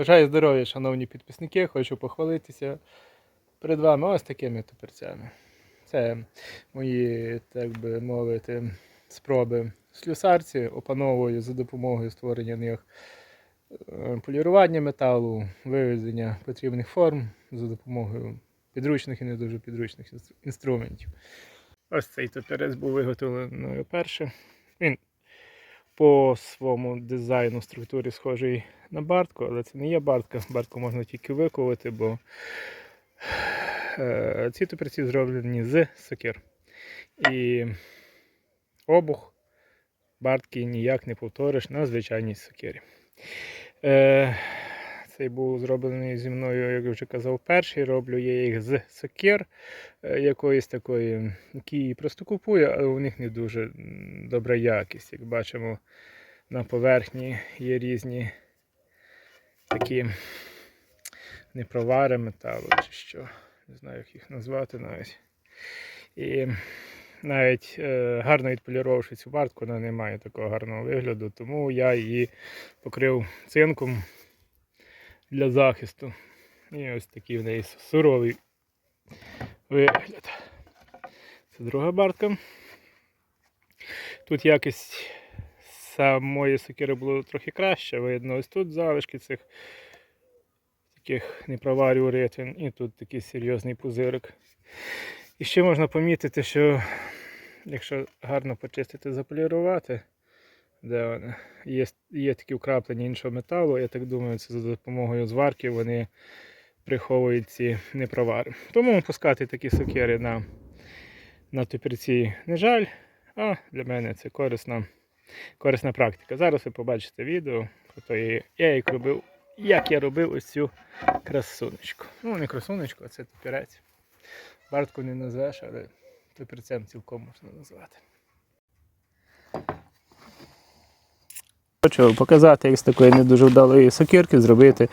Бажаю здоров'я, шановні підписники, хочу похвалитися перед вами ось такими топорцями. Це мої, так би мовити, спроби слюсарці. Опановую за допомогою створення них е, полірування металу, виведення потрібних форм за допомогою підручних і не дуже підручних інструментів. Ось цей топірець був виготовлений вперше. Він по своєму дизайну, структурі схожий на бартку, але це не є бартка. Бартку можна тільки виковити, бо е, ці тупірці зроблені з сокир. І обух бартки ніяк не повториш на звичайній сокирі. Цей був зроблений зі мною, як я вже казав, перший. Роблю я їх з сокир е, якоїсь такої, які просто купую, але у них не дуже добра якість. Як бачимо, на поверхні є різні такі непровари металу чи що. Не знаю, як їх назвати навіть. І навіть е, гарно відполіровувавши цю бартку, вона не має такого гарного вигляду, тому я її покрив цинком для захисту. І ось такий в неї суровий вигляд. Це друга бартка. Тут якість самої сокири було трохи краще. Видно, ось тут залишки цих таких непроварів ритвин, і тут такий серйозний пузирик. І ще можна помітити, що якщо гарно почистити, заполірувати, де вони, є, є такі вкраплення іншого металу, я так думаю, це за допомогою зварки вони приховують ці непровари. Тому пускати такі сокири на, на топірці не жаль, а для мене це корисна, корисна практика. Зараз ви побачите відео, то я, як робив, як я робив ось цю красунечку. Ну, не красунечку, а це топірець. Бартку не назвеш, але топірцем цілком можна назвати. Хочу показати, як з такої не дуже вдалої сокирки зробити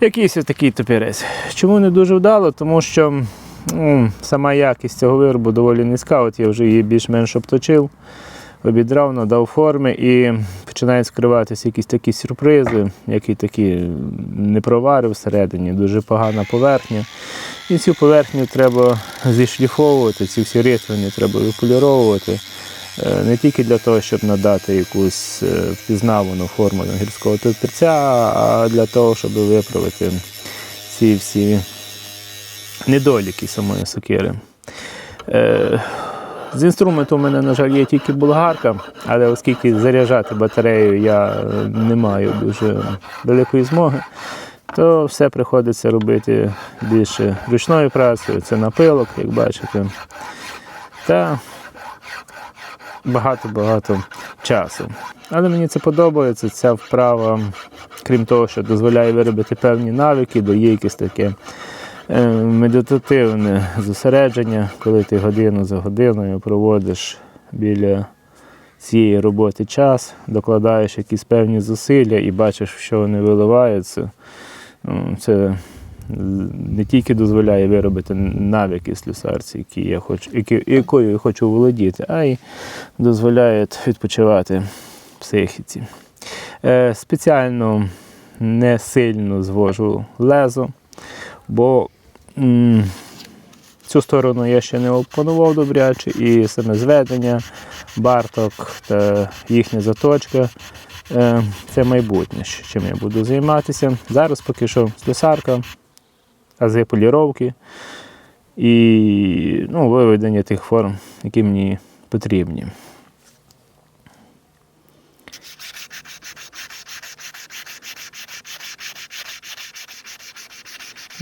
якийсь такий топірець. Чому не дуже вдало? Тому що ну, сама якість цього виробу доволі низька. От я вже її більш-менш обточив, обідрав, надав форми і починають скриватися якісь такі сюрпризи, які такі непровари всередині, дуже погана поверхня. І цю поверхню треба зішліфовувати, ці всі ритвини треба виполіровувати. Е, Не тільки для того, щоб надати якусь е, впізнавану форму гірського топірця, а для того, щоб виправити ці всі недоліки самої сокири. Е, З інструменту у мене, на жаль, є тільки болгарка, але оскільки заряджати батарею я не маю дуже великої змоги, то все приходиться робити більше ручною працею, це напилок, як бачите. Та багато-багато часу. Але мені це подобається, ця вправа, крім того, що дозволяє виробити певні навики, дає якесь таке е, медитативне зосередження, коли ти годину за годиною проводиш біля цієї роботи час, докладаєш якісь певні зусилля і бачиш, що вони виливаються. Ну, Це не тільки дозволяє виробити навики слюсарці, які я хочу, які, якою я хочу володіти, а й дозволяє відпочивати психіці. Е, спеціально не сильно звожу лезо, бо м, цю сторону я ще не опанував добряче, і саме зведення, барток та їхня заточка е, це майбутнє, чим я буду займатися. Зараз поки що слюсарка, ази поліровки і ну, виведення тих форм, які мені потрібні.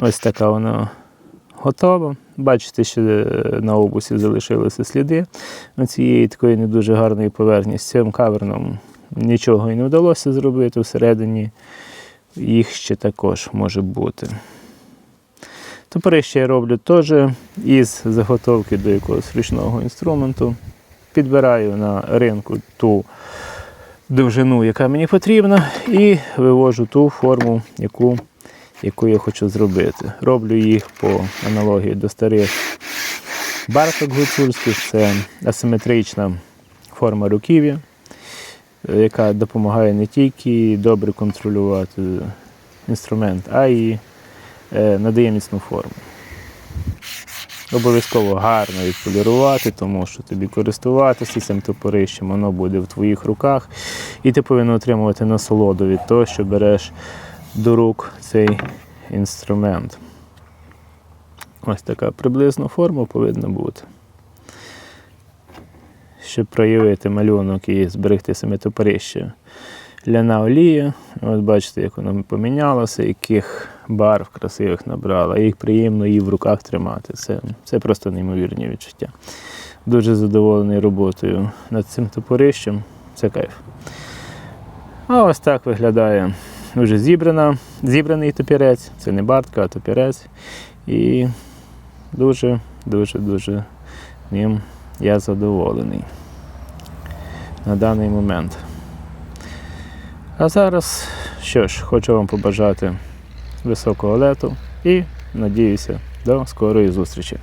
Ось така вона готова. Бачите, що е, на обусі залишилися сліди цієї такої не дуже гарної поверхні. З цим каверном нічого і не вдалося зробити всередині. Їх ще також може бути. Тепер ще я роблю теж із заготовки до якогось ручного інструменту. Підбираю на ринку ту довжину, яка мені потрібна, і вивожу ту форму, яку, яку я хочу зробити. Роблю їх по аналогії до старих барток гуцульських. Це асиметрична форма руків'я, яка допомагає не тільки добре контролювати інструмент, а й надає міцну форму. Обов'язково гарно відполірувати, тому що тобі користуватися цим топорищем, воно буде в твоїх руках, і ти повинен отримувати насолоду від того, що береш до рук цей інструмент. Ось така приблизно форма повинна бути. Щоб проявити малюнок і зберегти саме топорище. Ляна олія. От бачите, як вона помінялася, яких барв красивих набрала. Їх приємно її в руках тримати. Це, це просто неймовірні відчуття. Дуже задоволений роботою над цим топорищем. Це кайф. А ось так виглядає вже зібрана, зібраний топірець. Це не бартка, а топірець. І дуже, дуже, дуже ним я задоволений на даний момент. А зараз, що ж, хочу вам побажати високого лету і надіюся до скорої зустрічі.